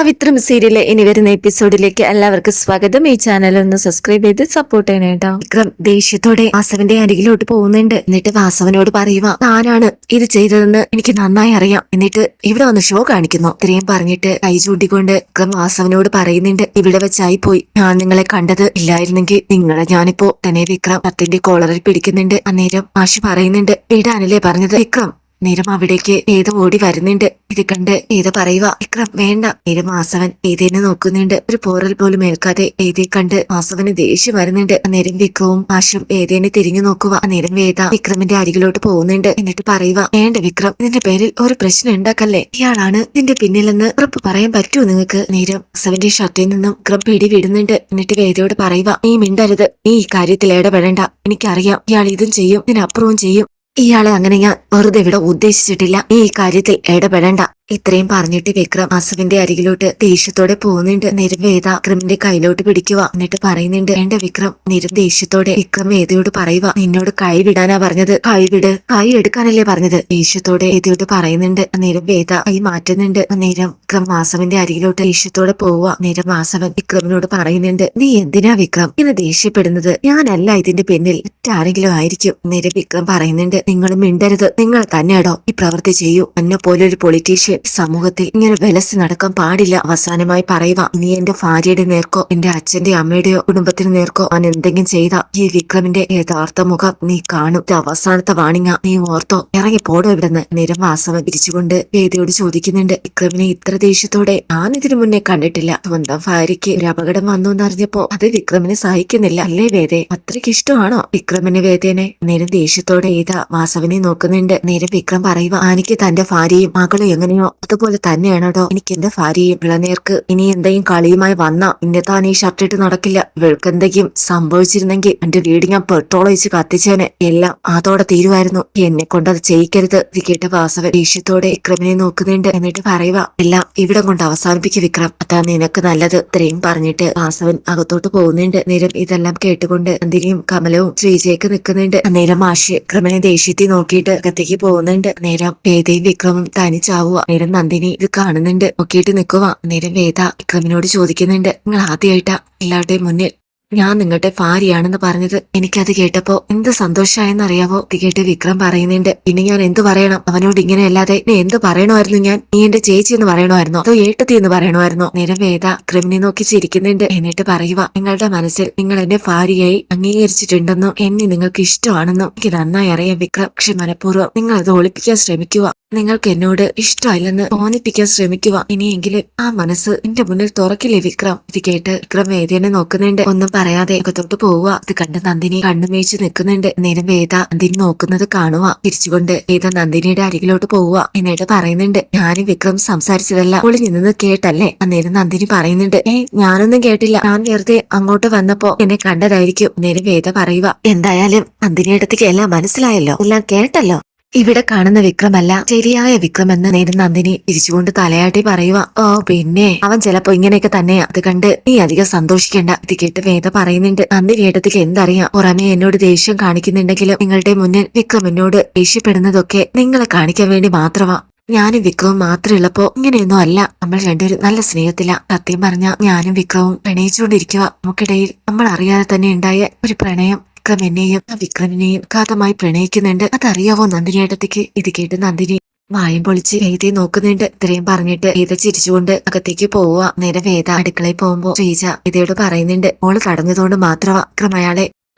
പവിത്രം സീരിയലിലെ ഇനി വരുന്ന എപ്പിസോഡിലേക്ക് എല്ലാവർക്കും സ്വാഗതം. ഈ ചാനൽ ഒന്ന് സബ്സ്ക്രൈബ് ചെയ്ത് സപ്പോർട്ട് ചെയ്യണേട്ടോ വിക്രം ദേഷ്യത്തോടെ വാസവന്റെ അരികിലോട്ട് പോകുന്നുണ്ട്. എന്നിട്ട് വാസവനോട് പറയുക താനാണ് ഇത് ചെയ്തതെന്ന് എനിക്ക് നന്നായി അറിയാം. എന്നിട്ട് ഇവിടെ വന്ന് ഷോ കാണിക്കുന്നു. ഇത്രയും പറഞ്ഞിട്ട് കൈ ചൂണ്ടിക്കൊണ്ട് വിക്രം വാസവനോട് പറയുന്നുണ്ട് ഇവിടെ വെച്ചായി പോയി. ഞാൻ നിങ്ങളെ കണ്ടത് ഇല്ലായിരുന്നെങ്കിൽ നിങ്ങളെ ഞാനിപ്പോ തന്നെ വിക്രം കത്തിന്റെ കോളറിൽ പിടിക്കുന്നുണ്ട്. അന്നേരം ആശു പറയുന്നുണ്ട് വിടാനല്ലേ പറഞ്ഞത്? വിക്രം നേരം അവിടേക്ക് ഏത് ഓടി വരുന്നുണ്ട്. ഇത് കണ്ട് ഏത് പറയുക വിക്രം വേണ്ട. നേരം ആസവൻ ഏതേനെ നോക്കുന്നുണ്ട്. ഒരു പോറൽ പോലും ഏൽക്കാതെ ഏതേ കണ്ട് വാസവന് ദേഷ്യം വരുന്നുണ്ട്. അന്നേരം വിക്രവും ആശും ഏതേനെ തിരിഞ്ഞു നോക്കുക അന്നേരം വേദ വിക്രമിന്റെ അരികിലോട്ട് പോകുന്നുണ്ട്. എന്നിട്ട് പറയുക വേണ്ട വിക്രം ഇതിന്റെ പേരിൽ ഒരു പ്രശ്നം ഉണ്ടാക്കല്ലേ? ഇയാളാണ് ഇതിന്റെ പിന്നിലെന്ന് ഉറപ്പ് പറയാൻ പറ്റുമോ നിങ്ങൾക്ക് നേരം വാസവന്റെ ഷർട്ടിൽ നിന്നും വിക്രം പിടി വിടുന്നുണ്ട്. എന്നിട്ട് വേദയോട് പറയുക നീ മിണ്ടരുത്. നീ ഈ കാര്യത്തിൽ ഇടപെടേണ്ട. എനിക്കറിയാം ഇയാൾ ഇതും ചെയ്യും. ഇതിനപ്പുറവും ചെയ്യും. ഇയാളെ അങ്ങനെ ഞാൻ വെറുതെ ഇവിടെ ഉദ്ദേശിച്ചിട്ടില്ല. ഈ കാര്യത്തിൽ ഇടപെടണ്ട. ഇത്രയും പറഞ്ഞിട്ട് വിക്രം അസുവിന്റെ അരികിലോട്ട് ദേഷ്യത്തോടെ പോകുന്നുണ്ട്. നിരുവേദ വേദ വിക്രമിന്റെ കയ്യിലോട്ട് പിടിക്കുക എന്നിട്ട് പറയുന്നുണ്ട് എന്റെ വിക്രം നിരം ദേഷ്യത്തോടെ വിക്രം വേദയോട് പറയുക നിന്നോട് കൈ വിടാനാ പറഞ്ഞത്. കൈ വിട് കൈ എടുക്കാനല്ലേ പറഞ്ഞത്. ദേഷ്യത്തോടെ വേദയോട് പറയുന്നുണ്ട് നേരം വേദ കൈ മാറ്റുന്നുണ്ട്. നേരം വിക്രം വാസവന്റെ അരികിലോട്ട് ദേഷ്യത്തോടെ പോവുക. നേരം വാസവൻ വിക്രമിനോട് പറയുന്നുണ്ട് നീ എന്തിനാ വിക്രം ഇങ്ങനെ ദേഷ്യപ്പെടുന്നത്? ഞാനല്ല ഇതിന്റെ പിന്നിൽ. മറ്റാരെങ്കിലും ആയിരിക്കും. നിര വിക്രം പറയുന്നുണ്ട് നിങ്ങൾ മിണ്ടരുത്. നിങ്ങൾ തന്നെയാടോ ഈ പ്രവൃത്തി ചെയ്യൂ. എന്നെ പോലൊരു പൊളിറ്റീഷ്യൻ സമൂഹത്തിൽ ഇങ്ങനെ വിലസി നടക്കാൻ പാടില്ല. അവസാനമായി പറയുക ഇനി എന്റെ ഭാര്യയുടെ നേർക്കോ എന്റെ അച്ഛന്റെ അമ്മയുടെയോ കുടുംബത്തിന് നേർക്കോ? ഞാൻ എന്തെങ്കിലും ചെയ്ത ഈ വിക്രമിന്റെ യഥാർത്ഥ മുഖം നീ കാണും. ഇത് അവസാനത്തെ വാണിങ്ങ നീ ഓർത്തോ ഇറങ്ങി പോടോ ഇവിടുന്ന്. നിരവാസവ പിരിച്ചുകൊണ്ട് വേദിയോട് ചോദിക്കുന്നുണ്ട് വിക്രമിനെ ഇത്ര ദേഷ്യത്തോടെ ഞാൻ ഇതിനു മുന്നേ കണ്ടിട്ടില്ല. സ്വന്തം ഭാര്യയ്ക്ക് ഒരു അപകടം വന്നു എന്നറിഞ്ഞപ്പോ അത് വിക്രമിനെ സഹിക്കുന്നില്ല അല്ലേ വേദേ? അത്രയ്ക്ക് ഇഷ്ടമാണോ വിക്രമിന് വേദേനെ? നേരം ദേഷ്യത്തോടെ ഏതാ വാസവനെ നോക്കുന്നുണ്ട്. നേരം വിക്രം പറയുക ആനിക്ക് തന്റെ ഭാര്യയും മകളും എങ്ങനെയോ അതുപോലെ കേട്ടോ എനിക്ക് എന്റെ ഭാര്യയും ഇളനേർക്ക് ഇനി എന്തെങ്കിലും കളിയുമായി വന്ന ഇന്നെ ഈ ഷർട്ട് ഇട്ട് നടക്കില്ല. ഇവൾക്ക് എന്തെങ്കിലും സംഭവിച്ചിരുന്നെങ്കിൽ എന്റെ വീട് ഞാൻ പെട്രോൾ ഒഴിച്ച് കത്തിച്ചേനെ. എല്ലാം അതോടെ തീരുമായിരുന്നു. എന്നെ കൊണ്ട് അത് ചെയ്യിക്കരുത്. ഇത് കേട്ട വാസവൻ ദേഷ്യത്തോടെ വിക്രമിനെ നോക്കുന്നുണ്ട്. എന്നിട്ട് പറയുക എല്ലാം ഇവിടെ കൊണ്ട് അവസാനിപ്പിക്കും വിക്രം. അതാ നിനക്ക് നല്ലത്. ഇത്രയും പറഞ്ഞിട്ട് വാസവൻ അകത്തോട്ട് പോകുന്നുണ്ട്. നേരം ഇതെല്ലാം കേട്ടുകൊണ്ട് എന്തിനും കമലവും ശ്രീജയൊക്കെ നിൽക്കുന്നുണ്ട്. നേരം ആശി വിക്രമിനെ ദേഷ്യത്തിൽ നോക്കിയിട്ട് അകത്തേക്ക് പോകുന്നുണ്ട്. നേരം പേദയും വിക്രമും തനിച്ചാവുക നേരം നന്ദിനി ഇത് കാണുന്നുണ്ട്. നോക്കിയിട്ട് നിൽക്കുക നേരം വേദ വിക്രമിനോട് ചോദിക്കുന്നുണ്ട്. നിങ്ങൾ ആദ്യമായിട്ടാ എല്ലാവരുടെയും മുന്നിൽ ഞാൻ നിങ്ങളുടെ ഭാര്യയാണെന്ന് പറഞ്ഞത് എനിക്കത് കേട്ടപ്പോ എന്ത് സന്തോഷമായെന്നറിയാവോ കേട്ട് വിക്രം പറയുന്നുണ്ട്. ഇനി ഞാൻ എന്ത് പറയണം? അവനോട് ഇങ്ങനെ അല്ലാതെ ഇനി എന്ത് പറയണമായിരുന്നു ഞാൻ? നീ എന്റെ ചേച്ചി എന്ന് പറയണമായിരുന്നോ? അതോ ഏട്ടത്തി എന്ന് പറയണമായിരുന്നോ? നേരം വേദ വിക്രമിനെ നോക്കി ചിരിക്കുന്നുണ്ട്. എന്നിട്ട് പറയുക നിങ്ങളുടെ മനസ്സിൽ നിങ്ങൾ എന്നെ ഭാര്യയായി അംഗീകരിച്ചിട്ടുണ്ടെന്നോ? എന്നെ നിങ്ങൾക്ക് ഇഷ്ടമാണെന്നോ? എനിക്ക് നന്നായി അറിയാം വിക്രം. പക്ഷെ മനഃപൂർവം നിങ്ങൾ അത് ഒളിപ്പിക്കാൻ ശ്രമിക്കുക. നിങ്ങൾക്ക് എന്നോട് ഇഷ്ടമല്ലെന്ന് തോന്നിപ്പിക്കാൻ ശ്രമിക്കുക. ഇനിയെങ്കിലും ആ മനസ്സ് എന്റെ മുന്നിൽ തുറക്കില്ലേ വിക്രം? ഇത് കേട്ട് വിക്രം വേദനെ നോക്കുന്നുണ്ട്. ഒന്നും പറയാതെ അകത്തോട്ട് പോവുക. ഇത് കണ്ട് നന്ദിനി കണ്ണുമേച്ച് നിൽക്കുന്നുണ്ട്. നേരം വേദ നന്ദിനി നോക്കുന്നത് കാണുക. തിരിച്ചുകൊണ്ട് വേദ നന്ദിനിയുടെ അരികിലോട്ട് പോവുക. എന്നിട്ട് പറയുന്നുണ്ട്. ഞാനും വിക്രം സംസാരിച്ചതല്ല. അവൾ നിന്ന് കേട്ടല്ലേ അന്നേരം നന്ദിനി പറയുന്നുണ്ട്. ഏ ഞാനൊന്നും കേട്ടില്ല. ഞാൻ നേരത്തെ അങ്ങോട്ട് വന്നപ്പോ എന്നെ കണ്ടതായിരിക്കും. നേരം വേദ പറയുക. എന്തായാലും നന്ദിനിയുടെ എല്ലാം മനസ്സിലായല്ലോ. എല്ലാം കേട്ടല്ലോ. ഇവിടെ കാണുന്ന വിക്രമല്ല ശരിയായ വിക്രം എന്ന് നേരം നന്ദിനി തിരിച്ചുകൊണ്ട് തലയാട്ടി പറയുക ഓ പിന്നെ. അവൻ ചിലപ്പോ ഇങ്ങനെയൊക്കെ തന്നെയാ. അത് കണ്ട് നീ അധികം സന്തോഷിക്കേണ്ട. ഇത് കേട്ട് വേദ പറയുന്നുണ്ട് നന്ദിനി ഏട്ടത്തിക്ക് എന്തറിയാം? പുറമെ എന്നോട് ദേഷ്യം കാണിക്കുന്നുണ്ടെങ്കിലും നിങ്ങളുടെ മുന്നിൽ വിക്രം എന്നോട് ദേഷ്യപ്പെടുന്നതൊക്കെ നിങ്ങളെ കാണിക്കാൻ വേണ്ടി മാത്രമാ. ഞാനും വിക്രവും മാത്രമുള്ളപ്പോ ഇങ്ങനെയൊന്നും അല്ല. നമ്മൾ രണ്ടുപേരും നല്ല സ്നേഹത്തില. സത്യം പറഞ്ഞ ഞാനും വിക്രവും പ്രണയിച്ചുകൊണ്ടിരിക്കുക നമുക്കിടയിൽ നമ്മൾ അറിയാതെ തന്നെ ഉണ്ടായ ഒരു പ്രണയം വിക്രം എന്നെയും വിക്രമിനെയും ഘാതമായി പ്രണയിക്കുന്നുണ്ട്. അതറിയാവോ നന്ദിനിയേട്ടത്തേക്ക്? ഇത് കേട്ട് നന്ദിനി വായും പൊളിച്ച് വേദയെ നോക്കുന്നുണ്ട്. ഇത്രയും പറഞ്ഞിട്ട് വേദ ചിരിച്ചുകൊണ്ട് അകത്തേക്ക് പോവുക. നേരെ വേദ അടുക്കളയിൽ പോകുമ്പോ ശ്രീജ വേദയോട് പറയുന്നുണ്ട്. മോൾ കടന്നതുകൊണ്ട് മാത്രമാ വിക്രം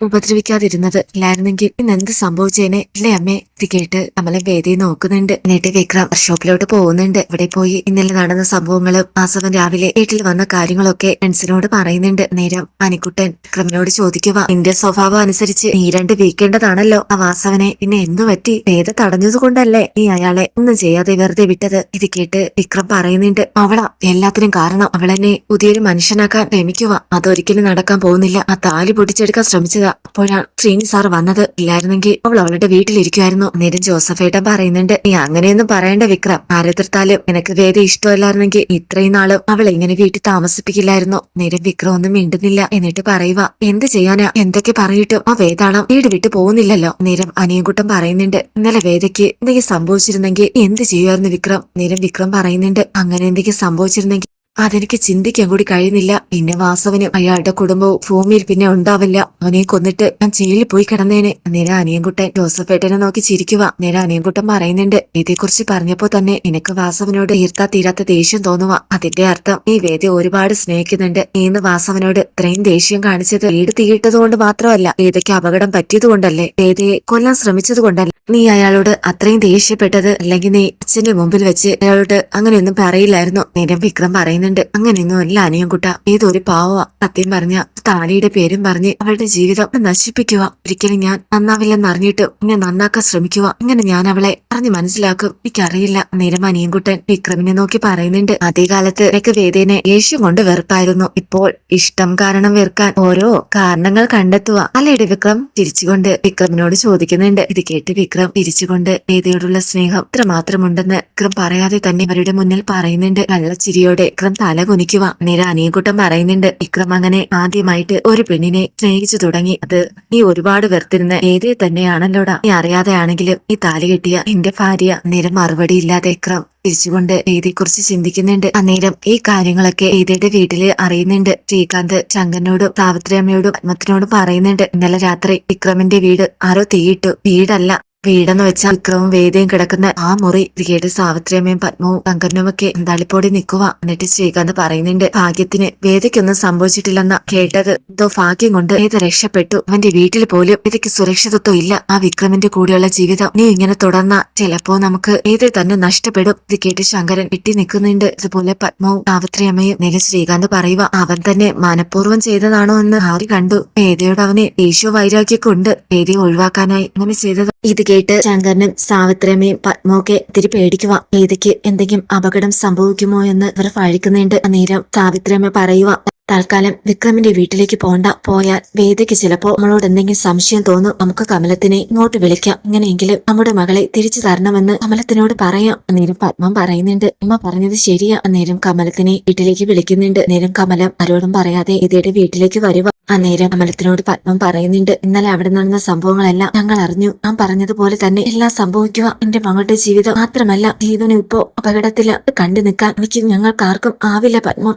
ഉപദ്രവിക്കാതിരുന്നത്. ഇല്ലായിരുന്നെങ്കിൽ ഇന്ന് എന്ത് സംഭവിച്ചേനെ? ഇല്ലേ അമ്മേ? ഇത് കേട്ട് കമല വേദി നോക്കുന്നുണ്ട്. എന്നിട്ട് വിക്രം വർക്ക്ഷോപ്പിലോട്ട് പോകുന്നുണ്ട്. ഇവിടെ പോയി ഇന്നലെ നടന്ന സംഭവങ്ങളും ആസവൻ രാവിലെ വീട്ടിൽ വന്ന കാര്യങ്ങളൊക്കെ ഫ്രണ്ട്സിനോട് പറയുന്നുണ്ട്. നേരം അനിക്കുട്ടൻ വിക്രമിനോട് ചോദിക്കുക നിന്റെ സ്വഭാവം അനുസരിച്ച് നീ രണ്ട് വീക്കേണ്ടതാണല്ലോ ആ വാസവനെ പിന്നെ എന്തു പറ്റി? വേദ തടഞ്ഞതുകൊണ്ടല്ലേ നീ അയാളെ ഒന്നും ചെയ്യാതെ വെറുതെ വിട്ടത്? ഇത് കേട്ട് വിക്രം പറയുന്നുണ്ട് അവളാ എല്ലാത്തിനും കാരണം അവളെന്നെ പുതിയൊരു മനുഷ്യനാക്കാൻ ശ്രമിക്കുക. അതൊരിക്കലും നടക്കാൻ പോകുന്നില്ല. ആ താലി പൊട്ടിച്ചെടുക്കാൻ ശ്രമിച്ചതാ അപ്പോഴാണ് ശ്രീനി സാർ വന്നത് ഇല്ലായിരുന്നെങ്കിൽ അവൾ അവളുടെ വീട്ടിലിരിക്കുമായിരുന്നു നേരം ജോസഫേട്ടൻ പറയുന്നുണ്ട് നീ അങ്ങനെയൊന്നും പറയേണ്ട വിക്രം. ആരെതിർത്താലും നിനക്ക് വേദ ഇഷ്ടമല്ലായിരുന്നെങ്കിൽ ഇത്രയും നാളും അവൾ ഇങ്ങനെ വീട്ടിൽ താമസിപ്പിക്കില്ലായിരുന്നു. നേരം വിക്രം ഒന്നും മിണ്ടുന്നില്ല. എന്നിട്ട് പറയുക എന്ത് ചെയ്യാനാ? എന്തൊക്കെ പറഞ്ഞിട്ടും ആ വേദാളം വീട് വിട്ടു പോകുന്നില്ലല്ലോ. നേരം അനിയൻകുട്ടം പറയുന്നുണ്ട് ഇന്നലെ വേദയ്ക്ക് എന്തെങ്കിലും സംഭവിച്ചിരുന്നെങ്കിൽ എന്ത് ചെയ്യുമായിരുന്നു വിക്രം? നേരം വിക്രം പറയുന്നുണ്ട് അങ്ങനെ എന്തെങ്കിലും സംഭവിച്ചിരുന്നെങ്കിൽ അതെനിക്ക് ചിന്തിക്കാൻ കൂടി കഴിയുന്നില്ല. പിന്നെ വാസവന് അയാളുടെ കുടുംബവും ഭൂമിയിൽ പിന്നെ ഉണ്ടാവില്ല. അവനെ കൊന്നിട്ട് ഞാൻ ജയിലിൽ പോയി കിടന്നേനെ. നേരെ അനിയൻകുട്ടൻ ജോസഫേട്ടനെ നോക്കി ചിരിക്കുക നേരെ അനിയൻകുട്ടൻ പറയുന്നുണ്ട് ഇതേക്കുറിച്ച് പറഞ്ഞപ്പോ തന്നെ നിനക്ക് വാസവനോട് ഈർത്താ തീരാത്ത ദേഷ്യം തോന്നുക അതിന്റെ അർത്ഥം ഈ വേദി ഒരുപാട് സ്നേഹിക്കുന്നുണ്ട് നീ ഇന്ന് വാസവനോട് ഇത്രയും ദേഷ്യം കാണിച്ചത് വീട് തീയിട്ടത് കൊണ്ട് മാത്രമല്ല വേദയ്ക്ക് അപകടം പറ്റിയത് കൊണ്ടല്ലേ വേദയെ കൊല്ലാൻ ശ്രമിച്ചത് കൊണ്ടല്ല നീ അയാളോട് അത്രയും ദേഷ്യപ്പെട്ടത്? അല്ലെങ്കിൽ നീ അച്ഛന്റെ മുമ്പിൽ വെച്ച് അയാളോട് അങ്ങനെയൊന്നും പറയില്ലായിരുന്നു? നേരം വിക്രം പറയുന്നുണ്ട്. അങ്ങനെയൊന്നും അല്ല അനിയൻകുട്ട. ഏതൊരു പാവ സത്യം പറഞ്ഞ. താലിയുടെ പേരും പറഞ്ഞ് അവളുടെ ജീവിതം നശിപ്പിക്കുക. ഒരിക്കലും ഞാൻ നന്നാവില്ലെന്ന് അറിഞ്ഞിട്ട് എന്നെ നന്നാക്കാൻ ശ്രമിക്കുക. ഇങ്ങനെ ഞാൻ അവളെ പറഞ്ഞ് മനസ്സിലാക്കും? എനിക്കറിയില്ല. നേരം അനിയൻകുട്ടൻ വിക്രമിനെ നോക്കി പറയുന്നുണ്ട്. ആദ്യകാലത്ത് എനിക്ക് വേദേനെ യേശു കൊണ്ട് വെറുപ്പായിരുന്നു. ഇപ്പോൾ ഇഷ്ടം കാരണം വെറുക്കാൻ ഓരോ കാരണങ്ങൾ കണ്ടെത്തുക. അല്ലേടെ വിക്രം? തിരിച്ചുകൊണ്ട് വിക്രമിനോട് ചോദിക്കുന്നുണ്ട്. ഇത് കേട്ട് വിക്രം തിരിച്ചുകൊണ്ട് വേദയോടുള്ള സ്നേഹം ഇത്ര മാത്രമുണ്ടെന്ന് വിക്രം പറയാതെ തന്നെ അവരുടെ മുന്നിൽ പറയുന്നുണ്ട്. കള്ളച്ചിരിയോടെ വിക്രം തല കുനിക്കുക നേരെ അനിയൻകുട്ടൻ പറയുന്നുണ്ട്. വിക്രം അങ്ങനെ ആദ്യമായിട്ട് ഒരു പെണ്ണിനെ സ്നേഹിച്ചു തുടങ്ങി. അത് നീ ഒരുപാട് വെറുത്തിരുന്ന ഏതേ തന്നെയാണല്ലോടാ. നീ അറിയാതെയാണെങ്കിലും ഈ താലി കെട്ടിയ എന്റെ ഭാര്യ നേരം മറുപടി ഇല്ലാതെ വിക്രം തിരിച്ചുകൊണ്ട് രീതിയെക്കുറിച്ച് ചിന്തിക്കുന്നുണ്ട്. അന്നേരം ഈ കാര്യങ്ങളൊക്കെ വേദിയുടെ വീട്ടിൽ അറിയുന്നുണ്ട്. ശ്രീകാന്ത് ശങ്കരനോടും സാവിത്രി അമ്മയോടും പത്മത്തിനോടും പറയുന്നുണ്ട്. ഇന്നലെ രാത്രി വിക്രമിന്റെ വീട് ആരോ തീയിട്ടു. വീടല്ല. വീടെന്ന് വെച്ച വിക്രവും വേദയും കിടക്കുന്ന ആ മുറി തികേട് സാവിത്രിയമ്മയും പത്മവും ശങ്കരനുമൊക്കെ എന്താളിപ്പോടെ നിൽക്കുക എന്നിട്ട് ശ്രീകാന്ത് പറയുന്നുണ്ട് ഭാഗ്യത്തിന് വേദയ്ക്കൊന്നും സംഭവിച്ചിട്ടില്ലെന്ന കേട്ടത്. എന്തോ ഭാഗ്യം കൊണ്ട് വേദ രക്ഷപ്പെട്ടു. അവന്റെ വീട്ടിൽ പോലും വേദയ്ക്ക് സുരക്ഷിതത്വം ഇല്ല. ആ വിക്രമിന്റെ കൂടെയുള്ള ജീവിതം നീ ഇങ്ങനെ തുടർന്ന ചിലപ്പോ നമുക്ക് ഏത് തന്നെ നഷ്ടപ്പെടും. ഇത് കേട്ട് ശങ്കരൻ ഇട്ടി നിൽക്കുന്നുണ്ട്. അതുപോലെ പത്മവും സാവിത്രിയമ്മയും നേരെ ശ്രീകാന്ത് പറയുക അവൻ തന്നെ മനഃപൂർവം ചെയ്തതാണോ എന്ന് ആര് കണ്ടു? വേദയോട് അവന് ദേഷ്യ വൈരാഗ്യക്കൊണ്ട് വേദയെ ഒഴിവാക്കാനായി അങ്ങനെ ചെയ്തത്. ഇത് കേട്ട് ശങ്കരനും സാവിത്രമ്മയും പത്മൊക്കെ ഇത്തിരി പേടിക്കുക ഗീതയ്ക്ക് എന്തെങ്കിലും അപകടം സംഭവിക്കുമോ എന്ന് ഇവർ പഴിക്കുന്നുണ്ട് നേരം സാവിത്രമ്മ പറയുക തൽക്കാലം വിക്രമിന്റെ വീട്ടിലേക്ക് പോണ്ട പോയാൽ വേദയ്ക്ക് ചിലപ്പോൾ നമ്മളോട് എന്തെങ്കിലും സംശയം തോന്നും. നമുക്ക് കമലത്തിനെ ഇങ്ങോട്ട് വിളിക്കാം. ഇങ്ങനെയെങ്കിലും നമ്മുടെ മകളെ തിരിച്ചു തരണമെന്ന് കമലത്തിനോട് പറയാം. അന്നേരം പത്മം പറയുന്നുണ്ട്. അമ്മ പറഞ്ഞത് ശരിയാ. അന്നേരം കമലത്തിനെ വീട്ടിലേക്ക് വിളിക്കുന്നുണ്ട്. നേരം കമലം ആരോടും പറയാതെ ഇതയുടെ വീട്ടിലേക്ക് വരുവ. അന്നേരം കമലത്തിനോട് പത്മം പറയുന്നുണ്ട്. ഇന്നലെ അവിടെ നടന്ന സംഭവങ്ങളെല്ലാം ഞങ്ങൾ അറിഞ്ഞു. ഞാൻ പറഞ്ഞതുപോലെ തന്നെ എല്ലാം സംഭവിക്കുക എന്റെ മകളുടെ ജീവിതം മാത്രമല്ല. ജീവനും ഇപ്പോ അപകടത്തിൽ. കണ്ടു നിൽക്കാൻ എനിക്ക് ഞങ്ങൾക്കാർക്കും ആവില്ല പത്മം.